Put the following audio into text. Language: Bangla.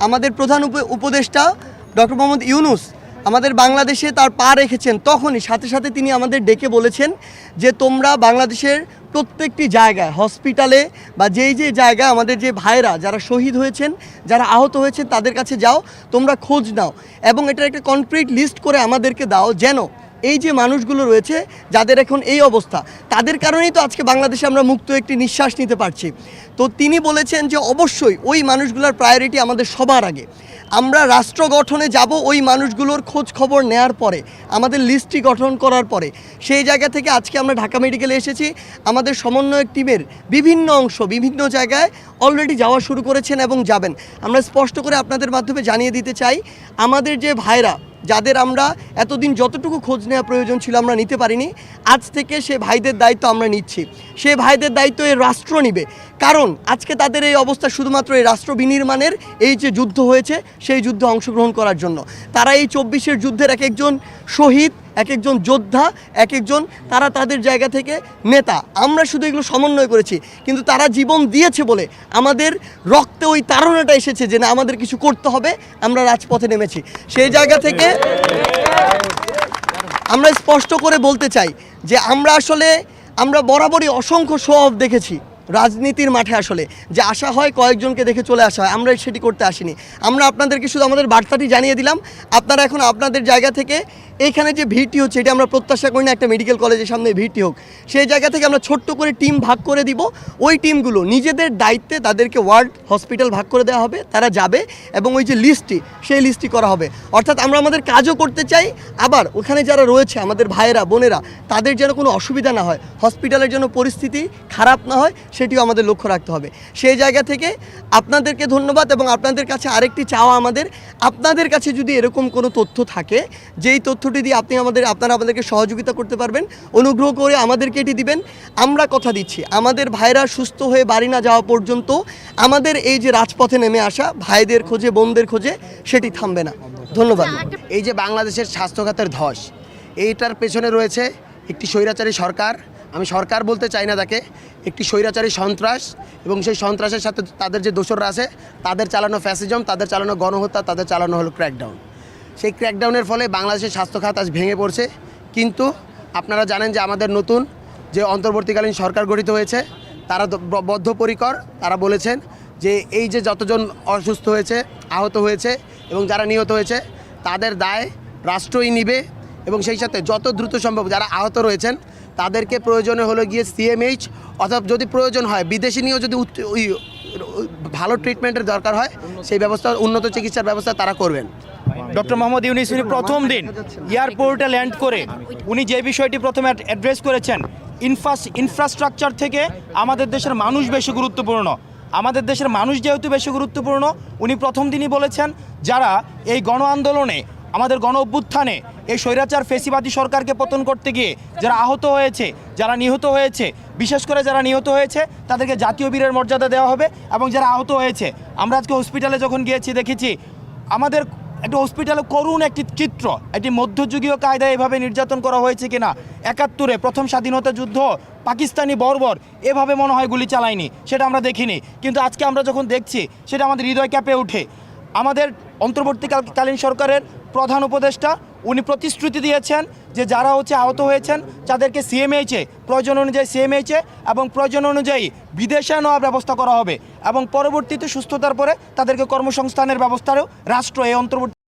আমাদের প্রধান উপ- উপদেষ্টা ডক্টর মোহাম্মদ ইউনুস আমাদের বাংলাদেশে তার পা রেখেছেন তখনই, সাথে সাথে তিনি আমাদের ডেকে বলেছেন যে তোমরা বাংলাদেশের প্রত্যেকটি জায়গায়, হসপিটালে বা যেই যে জায়গায় আমাদের যে ভাইরা যারা শহীদ হয়েছেন, যারা আহত হয়েছেন তাদের কাছে যাও, তোমরা খোঁজ নাও এবং এটার একটা কনক্রিট লিস্ট করে আমাদেরকে দাও যেন এই যে মানুষগুলো রয়েছে, যাদের এখন এই অবস্থা, তাদের কারণেই তো আজকে বাংলাদেশে আমরা মুক্ত একটি নিঃশ্বাস নিতে পারছি। তো তিনি বলেছেন যে অবশ্যই ওই মানুষগুলোর প্রায়োরিটি আমাদের সবার আগে। আমরা রাষ্ট্র গঠনে যাব ওই মানুষগুলোর খোঁজ খবর নেয়ার পরে, আমাদের লিস্টটি গঠন করার পরে। সেই জায়গা থেকে আজকে আমরা ঢাকা মেডিকেলে এসেছি। আমাদের সমন্বয়ক টিমের বিভিন্ন অংশ, বিভিন্ন জায়গায় অলরেডি যাওয়া শুরু করেছেন এবং যাবেন। আমরা স্পষ্ট করে আপনাদের মাধ্যমে জানিয়ে দিতে চাই, আমাদের যে ভাইরা যাদের আমরা এতদিন যতটুকু খোঁজ নেওয়া প্রয়োজন ছিল আমরা নিতে পারিনি। আজ থেকে সে ভাইদের দায়িত্ব আমরা নিচ্ছি। সে ভাইদের দায়িত্ব এ রাষ্ট্র নিবে। কারণ আজকে তাদের এই অবস্থা শুধুমাত্র এই রাষ্ট্র বিনির্মাণের এই যে যুদ্ধ হয়েছে, সেই যুদ্ধে অংশগ্রহণ করার জন্য। তারা এই চব্বিশের যুদ্ধের এক একজন শহীদ এক একজন যোদ্ধা এক একজন তারা তাদের জায়গা থেকে নেতা। আমরা শুধু এগুলো সমন্বয় করেছি, কিন্তু তারা জীবন দিয়েছে বলে আমাদের রক্তে ওই তাড়নাটা এসেছে যে না, আমাদের কিছু করতে হবে, আমরা রাজপথে নেমেছি। সেই জায়গা থেকে আমরা স্পষ্ট করে বলতে চাই যে আমরা আসলে, আমরা বরাবরই অসংখ্য শো অফ দেখেছি। রাজনীতির মাঠে আসলে, যে আসা হয় কয়েকজনকে দেখে চলে আসা হয় আমরা সেটি করতে আসিনি। আমরা আপনাদেরকে শুধু আমাদের বার্তাটি জানিয়ে দিলাম, আপনারা এখন আপনাদের জায়গা থেকে এইখানে যে ভিড়টি হচ্ছে, এটা আমরা প্রত্যাশা করি না, একটা মেডিকেল কলেজের সামনে ভিড়টি হোক। সেই জায়গা থেকে আমরা ছোট্ট করে টিম ভাগ করে দিব। ওই টিমগুলো নিজেদের দায়িত্বে তাদেরকে ওয়ার্ড হসপিটাল ভাগ করে দেওয়া হবে, তারা যাবে এবং ওই যে লিস্টটি সেই লিস্টটি করা হবে। অর্থাৎ আমরা আমাদের কাজও করতে চাই, আবার ওখানে যারা রয়েছে, আমাদের ভাইয়েরা, বোনেরা, তাদের যেন কোনো অসুবিধা না হয় হসপিটালের জন্য পরিস্থিতি খারাপ না হয়, সেটিও আমাদের লক্ষ্য রাখতে হবে। সেই জায়গা থেকে আপনাদেরকে ধন্যবাদ এবং আপনাদের কাছে আরেকটি চাওয়া আমাদের। আপনাদের কাছে যদি এরকম কোনো তথ্য থাকে, যেই তথ্যটি দিয়ে আপনি আমাদের আপনারা আমাদেরকে সহযোগিতা করতে পারবেন। অনুগ্রহ করে আমাদেরকে এটি দিবেন। আমরা কথা দিচ্ছি আমাদের ভাইরা সুস্থ হয়ে বাড়ি না যাওয়া পর্যন্ত আমাদের এই যে রাজপথে নেমে আসা ভাইদের খোঁজে বোনদের খোঁজে সেটি থামবে না। ধন্যবাদ। এই যে বাংলাদেশের স্বাস্থ্য খাতের ধস এইটার পেছনে রয়েছে একটি স্বৈরাচারী সরকার। আমি সরকার বলতে চাই না তাকে একটি স্বৈরাচারী সন্ত্রাস এবং সেই সন্ত্রাসের সাথে তাদের যে দোসররা আছে তাদের চালানো ফ্যাসিজম তাদের চালানো গণহত্যা তাদের চালানো হলো ক্র্যাকডাউন সেই ক্র্যাকডাউনের ফলে বাংলাদেশের স্বাস্থ্য খাত আজ ভেঙে পড়ছে। কিন্তু আপনারা জানেন যে আমাদের নতুন যে অন্তর্বর্তীকালীন সরকার গঠিত হয়েছে, তারা বদ্ধপরিকর। তারা বলেছেন যে এই যে যতজন অসুস্থ হয়েছে, আহত হয়েছে এবং যারা নিহত হয়েছে, তাদের দায় রাষ্ট্রই নিবে এবং সেই সাথে যত দ্রুত সম্ভব যারা আহত রয়েছেন, তাদেরকে প্রয়োজনে হলো গিয়ে সিএমএইচ অথবা যদি প্রয়োজন হয়, বিদেশি নিয়েও যদি ভালো ট্রিটমেন্টের দরকার হয়, সেই ব্যবস্থা, উন্নত চিকিৎসার ব্যবস্থা তারা করবেন। ডক্টর মোহাম্মদ ইউনিস উনি প্রথম দিন এয়ারপোর্টে ল্যান্ড করে, উনি যে বিষয়টি প্রথমে অ্যাড্রেস করেছেন ইনফ্রাস ইনফ্রাস্ট্রাকচার থেকে আমাদের দেশের মানুষ বেশি গুরুত্বপূর্ণ। আমাদের দেশের মানুষ যেহেতু বেশি গুরুত্বপূর্ণ, উনি প্রথম দিনই বলেছেন, যারা এই গণ আন্দোলনে, আমাদের গণ অভ্যুত্থানে এই স্বৈরাচার ফেসিবাদী সরকারকে পতন করতে গিয়ে যারা আহত হয়েছে, যারা নিহত হয়েছে, বিশেষ করে যারা নিহত হয়েছে, তাদেরকে জাতীয় বীরের মর্যাদা দেওয়া হবে এবং যারা আহত হয়েছে, আমরা আজকে হসপিটালে যখন গিয়েছি, দেখেছি, আমাদের একটা হসপিটালে করুণ একটি চিত্র এটি মধ্যযুগীয় কায়দায় এভাবে নির্যাতন করা হয়েছে কিনা? একাত্তরে প্রথম স্বাধীনতা যুদ্ধ, পাকিস্তানি বর্বর, এভাবে মনে হয় গুলি চালায়নি, সেটা আমরা দেখিনি। কিন্তু আজকে আমরা যখন দেখছি, সেটা আমাদের হৃদয় ক্যাপে ওঠে। আমাদের অন্তর্বর্তীকালীন সরকারের প্রধান উপদেষ্টা উনি প্রতিশ্রুতি দিয়েছেন যে যারা হচ্ছে আহত হয়েছেন, তাদেরকে সিএমএইচে প্রয়োজন অনুযায়ী সিএমএইচে এবং প্রয়োজন অনুযায়ী বিদেশে নেওয়ার ব্যবস্থা করা হবে এবং পরবর্তীতে সুস্থতার পরে তাদেরকে কর্মসংস্থানের ব্যবস্থারও রাষ্ট্র এই অন্তর্বর্তী